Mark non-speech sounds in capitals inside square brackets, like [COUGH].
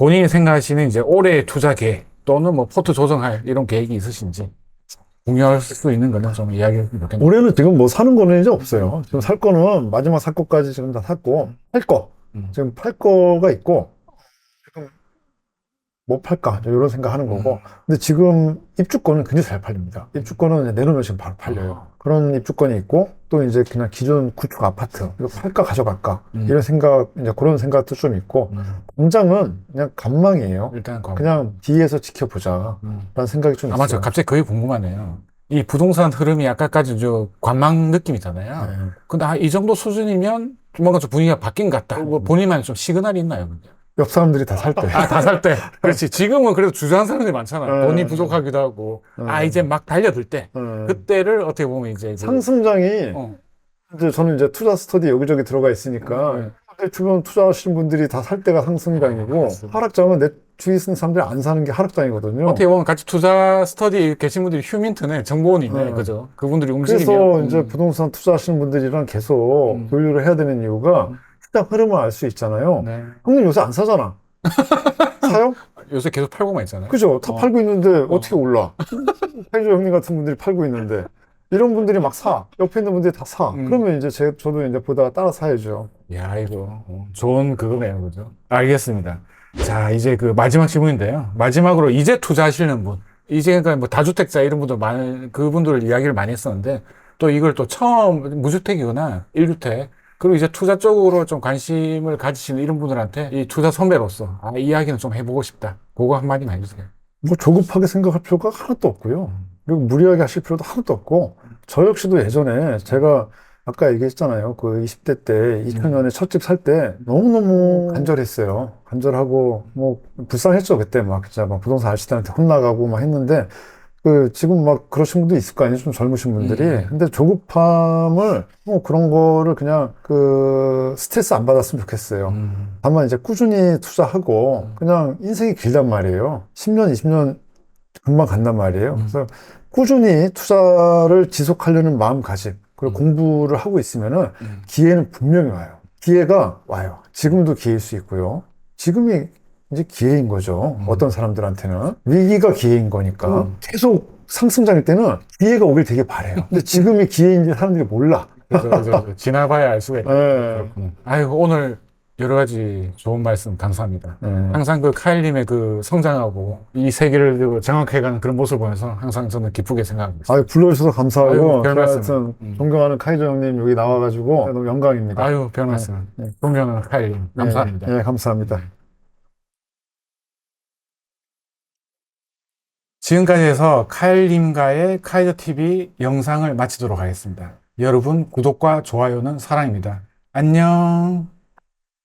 본인이 생각하시는 이제 올해 투자 계획 또는 뭐 포트 조정할 이런 계획이 있으신지 공유할 수 있는 거는 좀 이야기했으면 좋겠네요. 올해는 지금 뭐 사는 거는 이제 없어요. 지금 살 거는 마지막 살 거까지 지금 다 샀고, 팔 거. 음. 지금 팔 거가 있고, 뭐 팔까? 이런 생각 하는 거고. 음. 근데 지금 입주권은 굉장히 잘 팔립니다. 입주권은 이제 내놓으면 지금 바로 팔려요. 아. 그런 입주권이 있고, 또 이제 그냥 기존 구축 아파트, 이거 팔까 가져갈까? 음. 이런 생각, 이제 그런 생각도 좀 있고, 음. 공장은 그냥 간망이에요. 일단 거. 그냥 뒤에서 지켜보자. 음. 라는 생각이 좀 아, 있어요. 맞아. 갑자기 그게 궁금하네요. 이 부동산 흐름이 아까까지 저 관망 느낌이잖아요. 네. 근데 아, 이 정도 수준이면 좀 뭔가 좀 분위기가 바뀐 것 같다. 뭐 본인만의 좀 시그널이 있나요? 근데? 옆 사람들이 다 살 때. 아, 다 살 때. [LAUGHS] 그렇지. 지금은 그래도 주저하는 사람들이 많잖아요. 네. 돈이 부족하기도 하고. 아, 네. 이제 막 달려들 때. 어. 그때를 어떻게 보면 이제. 그- 상승장이 어. 이제 저는 이제 투자 스터디 여기저기 들어가 있으니까 네. 내 주변 투자하시는 분들이 다 살 때가 상승장이고 맞습니다. 하락장은 내 주위 있는 사람들이 안 사는 게 하락장이거든요. 어떻게 보면 같이 투자 스터디 계신 분들이 휴민트네, 정보원이네, 네. 그죠? 그분들이 그래서 움직이면. 이제 음. 부동산 투자하시는 분들이랑 계속 음. 교류를 해야 되는 이유가 음. 시장 흐름을 알 수 있잖아요. 네. 형님 요새 안 사잖아. [LAUGHS] 사요? 요새 계속 팔고만 있잖아요. 그죠? 다 어. 팔고 있는데 어. 떻게 올라? 해조 형님 같은 분들이 팔고 있는데 이런 분들이 막 사. 옆에 있는 분들이 다 사. 음. 그러면 이제 제, 저도 이제 보다가 따라 사야죠. 야, 이거 어, 좋은 그거네요, 그죠? 알겠습니다. 자, 이제 그 마지막 질문인데요. 마지막으로 이제 투자하시는 분, 이제 그러니까 뭐 다주택자 이런 분들 많은 그분들 이야기를 많이 했었는데 또 이걸 또 처음 무주택이거나 1주택 그리고 이제 투자 쪽으로 좀 관심을 가지시는 이런 분들한테 이 투자 선배로서 아, 이 이야기는 좀 해보고 싶다. 그거 한마디만 해주세요. 뭐 조급하게 생각할 필요가 하나도 없고요. 그리고 무리하게 하실 필요도 하나도 없고, 저 역시도 예전에 제가 아까 얘기했잖아요. 그 20대 때, 2000년에 첫 집 살 때 너무너무 간절했어요. 간절하고, 뭐, 불쌍했죠. 그때 막, 진짜 막 부동산 아저씨들한테 혼나가고 막 했는데, 그, 지금 막 그러신 분도 있을 거 아니에요. 좀 젊으신 분들이. 음. 근데 조급함을, 뭐 그런 거를 그냥 그, 스트레스 안 받았으면 좋겠어요. 음. 다만 이제 꾸준히 투자하고 그냥 인생이 길단 말이에요. 10년, 20년 금방 간단 말이에요. 음. 그래서 꾸준히 투자를 지속하려는 마음가짐 그리고 음. 공부를 하고 있으면은 음. 기회는 분명히 와요. 기회가 와요. 지금도 기회일 수 있고요. 지금이 이제 기회인 거죠. 음. 어떤 사람들한테는 위기가 기회인 거니까 음. 계속 상승장일 때는 기회가 오길 되게 바래요. 근데 지금이 기회인지 사람들이 몰라. 그죠, 그죠, 그죠. 지나봐야 알 수가 있다. 네. 아유, 오늘 여러 가지 좋은 말씀 감사합니다. 네. 항상 그 카일님의 그 성장하고 이 세계를 그 정확해가는 그런 모습을 보면서 항상 저는 기쁘게 생각합니다. 아유, 불러주셔서 감사하고, 아유, 별 말씀. 하여튼 음. 존경하는 카이저 형님 여기 나와가지고 너무 영광입니다. 아유, 별 말씀. 네. 존경하는 카일님. 감사합니다. 네, 네, 감사합니다. 지금까지 해서 카일님과의 카이저 TV 영상을 마치도록 하겠습니다. 여러분, 구독과 좋아요는 사랑입니다. 안녕.